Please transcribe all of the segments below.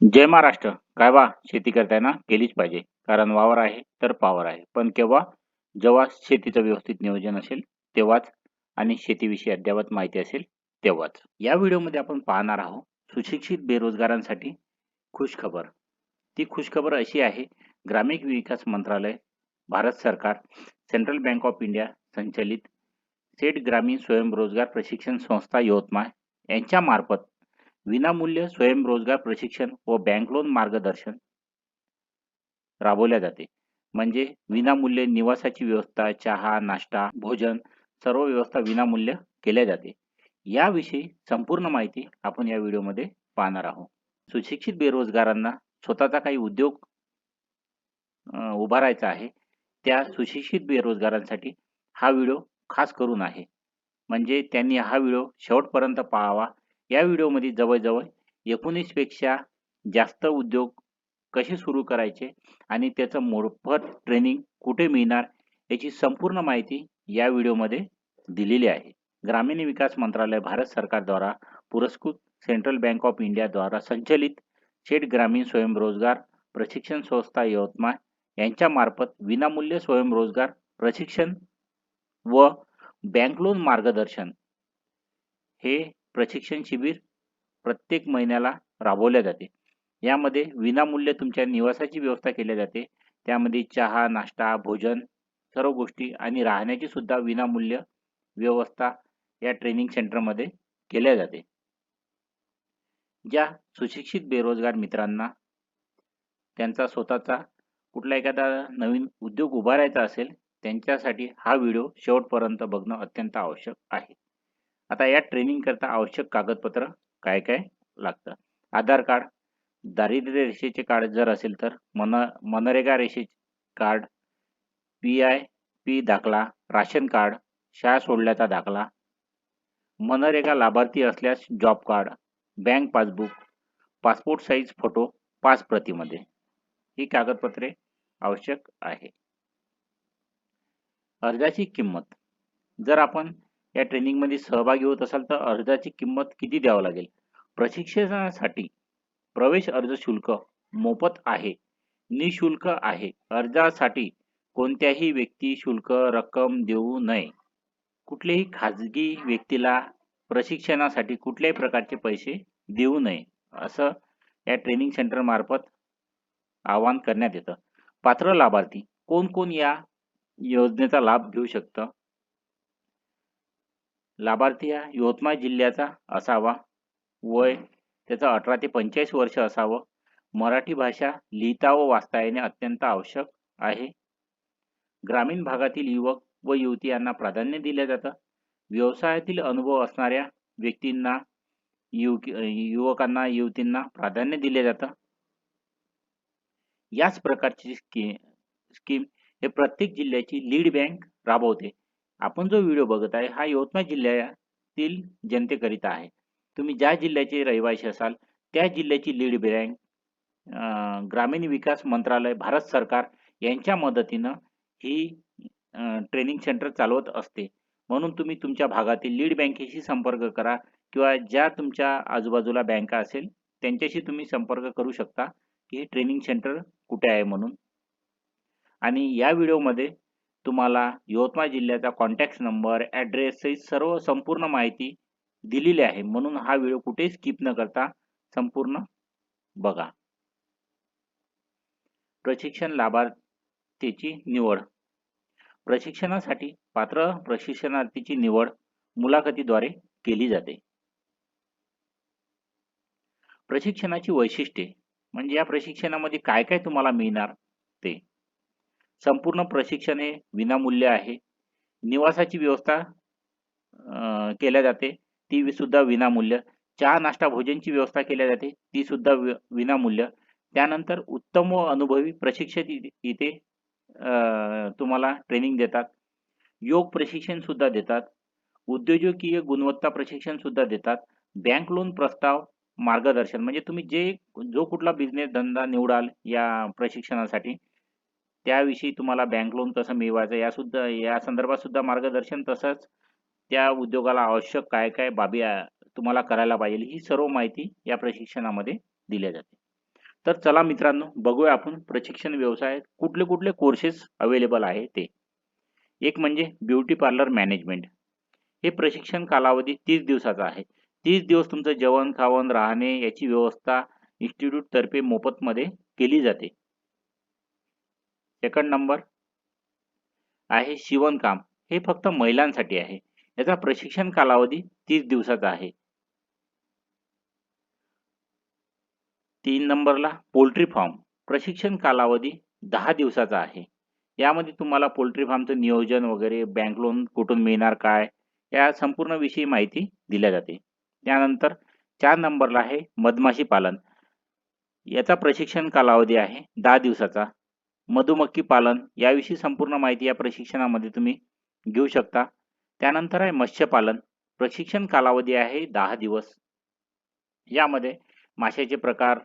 जय महाराष्ट्र. काय वा शेती करताना केलीच पाहिजे. कारण वावर आहे तर पावर आहे. पण केव्हा जेव्हा शेतीचं व्यवस्थित नियोजन असेल तेव्हाच आणि शेतीविषयी अद्ययावत माहिती असेल तेव्हाच. या व्हिडिओमध्ये आपण पाहणार आहोत सुशिक्षित बेरोजगारांसाठी खुशखबर. ती खुशखबर अशी आहे ग्रामीण विकास मंत्रालय भारत सरकार सेंट्रल बँक ऑफ इंडिया संचलित सेट ग्रामीण स्वयंरोजगार प्रशिक्षण संस्था यवतमाळ यांच्यामार्फत विनामूल्य स्वयंरोजगार प्रशिक्षण व बँक लोन मार्गदर्शन राबवल्या जाते. म्हणजे विनामूल्य निवासाची व्यवस्था चहा नाश्ता भोजन सर्व व्यवस्था विनामूल्य केल्या जाते. याविषयी संपूर्ण माहिती आपण या व्हिडिओमध्ये पाहणार आहोत. सुशिक्षित बेरोजगारांना स्वतःचा काही उद्योग उभारायचा आहे. त्या सुशिक्षित बेरोजगारांसाठी हा व्हिडिओ खास करून आहे. म्हणजे त्यांनी हा व्हिडिओ शेवटपर्यंत पाहावा. या व्हिडिओमध्ये जवळजवळ एकोणीसपेक्षा जास्त उद्योग कसे सुरू करायचे आणि त्याचं मोफत ट्रेनिंग कुठे मिळणार याची संपूर्ण माहिती या व्हिडिओमध्ये दिलेली आहे. ग्रामीण विकास मंत्रालय भारत सरकारद्वारा पुरस्कृत सेंट्रल बँक ऑफ इंडियाद्वारा संचलित शेट ग्रामीण स्वयंरोजगार प्रशिक्षण संस्था यवतमाळ यांच्यामार्फत विनामूल्य स्वयंरोजगार प्रशिक्षण व बँक लोन मार्गदर्शन हे प्रशिक्षण शिबिर प्रत्येक महिन्याला राबवल्या जाते. यामध्ये विनामूल्य तुमच्या निवासाची व्यवस्था केली जाते. त्यामध्ये चहा नाश्ता भोजन सर्व गोष्टी आणि राहण्याची सुद्धा विनामूल्य व्यवस्था या ट्रेनिंग सेंटरमध्ये केल्या जाते. ज्या सुशिक्षित बेरोजगार मित्रांना त्यांचा स्वतःचा कुठला एखादा नवीन उद्योग उभारायचा असेल त्यांच्यासाठी हा व्हिडिओ शेवटपर्यंत बघणं अत्यंत आवश्यक आहे. आता या ट्रेनिंग करता आवश्यक कागदपत्र काय काय लागतं? आधार कार्ड दारिद्र्य रेषेचे कार्ड जर असेल तर मन मनरेगा रेषेचे कार्ड पी आय पी दाखला राशन कार्ड शाळा सोडल्याचा दाखला मनरेगा लाभार्थी असल्यास job card bank passbook passport size photo पाच प्रतीमध्ये. ही कागदपत्रे आवश्यक आहे. अर्जाची किंमत. जर आपण या ट्रेनिंगमध्ये सहभागी होत असाल तर अर्जाची किंमत किती द्यावं लागेल? प्रशिक्षणासाठी प्रवेश अर्ज शुल्क मोफत आहे निशुल्क आहे. अर्जासाठी कोणत्याही व्यक्ती शुल्क रक्कम देऊ नये. कुठल्याही खाजगी व्यक्तीला प्रशिक्षणासाठी कुठल्याही प्रकारचे पैसे देऊ नये असं या ट्रेनिंग सेंटर मार्फत आवाहन करण्यात येतं. पात्र लाभार्थी कोण कोण या योजनेचा लाभ घेऊ शकतं? लाभार्थी हा यवतमाळ जिल्ह्याचा असावा. वय त्याचं अठरा ते पंचेचाळीस वर्ष असावं. मराठी भाषा लिहिता व वाचता येणे अत्यंत आवश्यक आहे. ग्रामीण भागातील युवक व युवती यांना प्राधान्य दिलं जातं. व्यवसायातील अनुभव असणाऱ्या व्यक्तींना युवक युवकांना युवतींना प्राधान्य दिले जातं. याच प्रकारची स्की स्कीम हे प्रत्येक जिल्ह्याची लीड बँक राबवते. आपण जो व्हिडिओ बघत आहे हा यवतमाळ जिल्ह्यातील जनतेकरिता आहे. तुम्ही ज्या जिल्ह्याचे रहिवासी असाल त्या जिल्ह्याची लीड बँक ग्रामीण विकास मंत्रालय भारत सरकार यांच्या मदतीनं ही ट्रेनिंग सेंटर चालवत असते. म्हणून तुम्ही तुमच्या भागातील लीड बँकेशी संपर्क करा किंवा ज्या तुमच्या आजूबाजूला बँका असेल त्यांच्याशी तुम्ही संपर्क करू शकता की हे ट्रेनिंग सेंटर कुठे आहे म्हणून. आणि या व्हिडिओमध्ये तुम्हाला यवतमाळ जिल्ह्याचा कॉन्टॅक्ट नंबर ॲड्रेस सहित सर्व संपूर्ण माहिती दिलेली आहे. म्हणून हा व्हिडिओ कुठेही स्किप न करता संपूर्ण बघा. प्रशिक्षण लाभार्थीची निवड. प्रशिक्षणासाठी पात्र प्रशिक्षणार्थीची निवड मुलाखतीद्वारे केली जाते. प्रशिक्षणाची वैशिष्ट्ये. म्हणजे या प्रशिक्षणामध्ये काय काय तुम्हाला मिळणार ते. संपूर्ण प्रशिक्षण हे विनामूल्य आहे. निवासाची व्यवस्था केल्या जाते. ती सुद्धा विनामूल्य. चहा नाश्ता भोजनची व्यवस्था केल्या जाते. ती सुद्धा विनामूल्य. त्यानंतर उत्तम व अनुभवी प्रशिक्षक इथे तुम्हाला ट्रेनिंग देतात. योग प्रशिक्षण सुद्धा देतात. उद्योजकीय गुणवत्ता प्रशिक्षण सुद्धा देतात. बँक लोन प्रस्ताव मार्गदर्शन. म्हणजे तुम्ही जे जो कुठला बिझनेस धंदा निवडाल या प्रशिक्षणासाठी त्याविषयी तुम्हाला बँक लोन कसं मिळवायचं या सुद्धा या संदर्भात सुद्धा मार्गदर्शन तसंच त्या उद्योगाला आवश्यक काय काय बाबी तुम्हाला करायला पाहिजे ही सर्व माहिती या प्रशिक्षणामध्ये दिल्या जाते. तर चला मित्रांनो बघूया आपण प्रशिक्षण व्यवसायात कुठले कुठले कोर्सेस अवेलेबल आहे ते. एक म्हणजे ब्युटी पार्लर मॅनेजमेंट हे प्रशिक्षण कालावधी तीस दिवसाचा आहे. तीस दिवस तुमचं जेवण खावण राहणे याची व्यवस्था इन्स्टिट्यूट तर्फे मोफतमध्ये केली जाते. सेकंड नंबर आहे शिवणकाम हे फक्त महिलांसाठी आहे. याचा प्रशिक्षण कालावधी तीस दिवसाचा आहे. तीन नंबरला पोल्ट्री फार्म. प्रशिक्षण कालावधी दहा दिवसाचा आहे. यामध्ये तुम्हाला पोल्ट्री फार्मचं नियोजन वगैरे बँक लोन कुठून मिळणार काय या संपूर्ण विषयी माहिती दिल्या जाते. त्यानंतर चार नंबरला आहे मधमाशी पालन याचा प्रशिक्षण कालावधी आहे दहा दिवसाचा. मधुमक्खी पालन याविषयी संपूर्ण माहिती या प्रशिक्षणामध्ये तुम्ही घेऊ शकता. त्यानंतर आहे मत्स्यपालन. प्रशिक्षण कालावधी आहे दहा दिवस. यामध्ये माशाचे प्रकार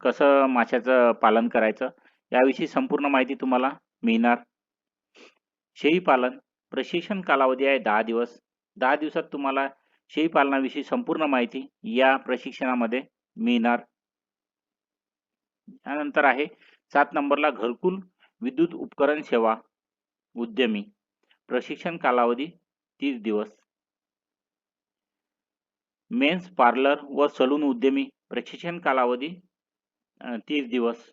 कसं माशाचं पालन करायचं याविषयी संपूर्ण माहिती तुम्हाला मिळणार. शेळी पालन प्रशिक्षण कालावधी आहे दहा दिवस. दहा दिवसात तुम्हाला शेळी पालनाविषयी संपूर्ण माहिती या प्रशिक्षणामध्ये मिळणार. त्यानंतर आहे सात नंबरला घरकुल विद्युत उपकरण सेवा उद्यमी. प्रशिक्षण कालावधी तीस दिवस. मेन्स पार्लर व सलून उद्यमी. प्रशिक्षण कालावधी तीस दिवस.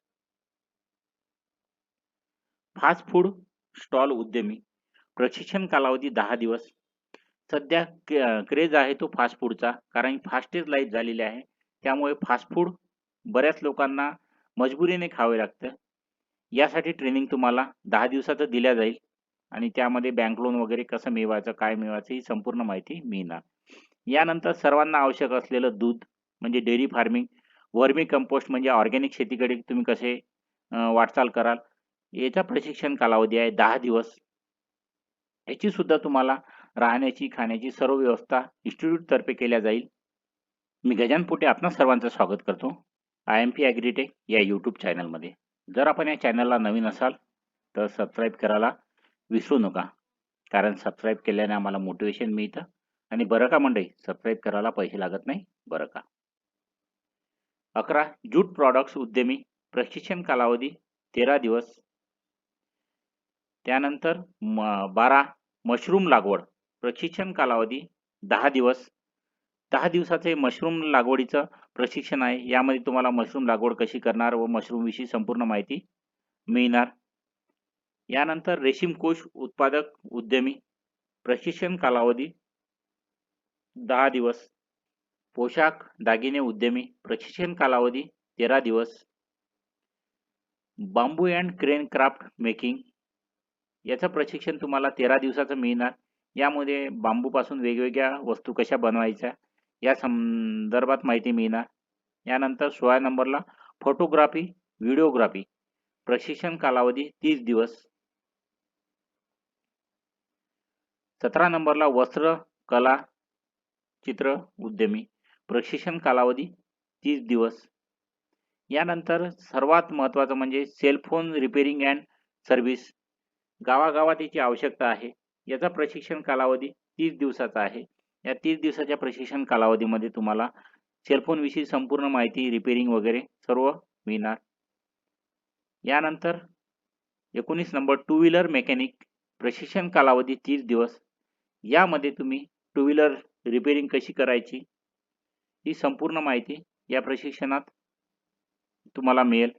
फास्ट फूड स्टॉल उद्यमी. प्रशिक्षण कालावधी दहा दिवस. सध्या क्रेज आहे तो फास्ट फूडचा कारण फास्टेज लाईफ झालेली आहे. त्यामुळे फास्ट फूड बऱ्याच लोकांना मजबुरीने खावे लागतं. यासाठी ट्रेनिंग तुम्हाला दहा दिवसाचं दिल्या जाईल आणि त्यामध्ये बँक लोन वगैरे कसं मिळवायचं काय मिळवायचं ही संपूर्ण माहिती मिळणार. यानंतर सर्वांना आवश्यक असलेलं दूध म्हणजे डेअरी फार्मिंग वर्मी कंपोस्ट म्हणजे ऑर्गॅनिक शेतीकडे तुम्ही कसे वाटचाल कराल याचा प्रशिक्षण कालावधी आहे दहा दिवस. याची सुद्धा तुम्हाला राहण्याची खाण्याची सर्व व्यवस्था इन्स्टिट्यूटतर्फे केल्या जाईल. मी गजान पोटे आपणा सर्वांचं स्वागत करतो. आय एम पी ॲग्रीटेक या यूट्यूब चॅनलमध्ये जर आपण या चॅनलला नवीन असाल तर सबस्क्राईब करायला विसरू नका. कारण सबस्क्राईब केल्याने आम्हाला मोटिवेशन मिळतं आणि बरं का मंडळी सबस्क्राईब करायला पैसे लागत नाही? बरं का? अकरा जूट प्रॉडक्ट्स उद्यमी प्रशिक्षण कालावधी तेरा दिवस. त्यानंतर म बारा मशरूम लागवड प्रशिक्षण कालावधी दहा दिवस. दहा दिवसाचे मशरूम लागवडीचं प्रशिक्षण आहे. यामध्ये तुम्हाला मशरूम लागवड कशी करणार व मशरूमविषयी संपूर्ण माहिती मिळणार. यानंतर रेशीम कोश उत्पादक उद्यमी प्रशिक्षण कालावधी दहा दिवस. पोशाख दागिने उद्यमी प्रशिक्षण कालावधी तेरा दिवस. Bamboo and cane craft making याचं प्रशिक्षण तुम्हाला तेरा दिवसाचं मिळणार. यामध्ये बांबूपासून वेगवेगळ्या वस्तू कशा बनवायच्या या संदर्भात माहिती मिळणार. यानंतर सोळा नंबरला फोटोग्राफी व्हिडिओग्राफी. प्रशिक्षण कालावधी तीस दिवस. सतरा नंबरला वस्त्र कला चित्र उद्यमी. प्रशिक्षण कालावधी तीस दिवस. यानंतर सर्वात महत्त्वाचं म्हणजे सेलफोन रिपेरिंग अँड सर्व्हिस गावागावात याची आवश्यकता आहे. याचा प्रशिक्षण कालावधी तीस दिवसाचा आहे. या तीस दिवसाच्या प्रशिक्षण कालावधीमध्ये तुम्हाला सेलफोनविषयी संपूर्ण माहिती रिपेरिंग वगैरे सर्व मिळणार. यानंतर एकोणीस नंबर टू व्हीलर मेकॅनिक प्रशिक्षण कालावधी तीस दिवस. यामध्ये तुम्ही टू व्हीलर रिपेरिंग कशी करायची ही संपूर्ण माहिती या प्रशिक्षणात तुम्हाला मिळेल.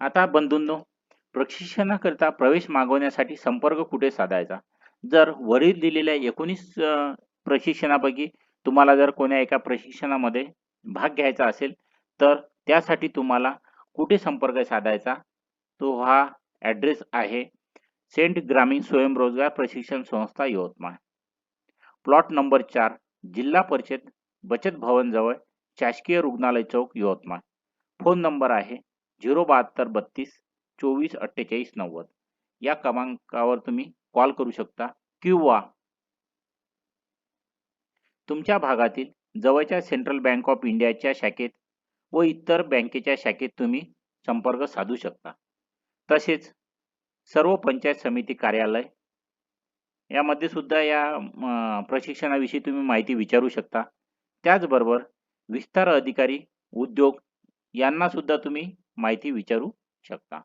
आता बंधूंनो प्रशिक्षणाकरिता प्रवेश मागवण्यासाठी संपर्क कुठे साधायचा? जर वरील दिलेल्या एकोणीस प्रशिक्षणापैकी तुम्हाला जर कोण्या एका प्रशिक्षणामध्ये भाग घ्यायचा असेल तर त्यासाठी तुम्हाला कुठे संपर्क साधायचा? तो हा ॲड्रेस आहे सेंट ग्रामीण स्वयंरोजगार प्रशिक्षण संस्था यवतमाळ. प्लॉट नंबर चार जिल्हा परिषद बचत भवनजवळ शासकीय रुग्णालय चौक यवतमाळ. फोन नंबर आहे झिरो बहात्तर बत्तीस चोवीस अठ्ठेचाळीस नव्वद. या क्रमांकावर तुम्ही कॉल करू शकता किंवा तुमच्या भागातील जवळच्या सेंट्रल बँक ऑफ इंडियाच्या शाखेत व इतर बँकेच्या शाखेत तुम्ही संपर्क साधू शकता. तसेच सर्व पंचायत समिती कार्यालय यामध्ये सुद्धा या प्रशिक्षणाविषयी तुम्ही माहिती विचारू शकता. त्याचबरोबर विस्तार अधिकारी उद्योग यांना सुद्धा तुम्ही माहिती विचारू शकता.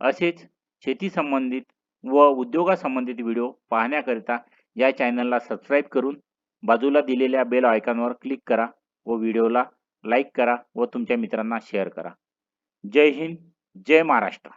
असेच शेती संबंधित व उद्योगासंबंधित व्हिडिओ पाहण्याकरिता या चॅनलला सबस्क्राईब करून बाजूला दिलेल्या बेल आयकॉनवर क्लिक करा व व्हिडिओला लाईक करा व तुमच्या मित्रांना शेअर करा. जय हिंद जय महाराष्ट्र.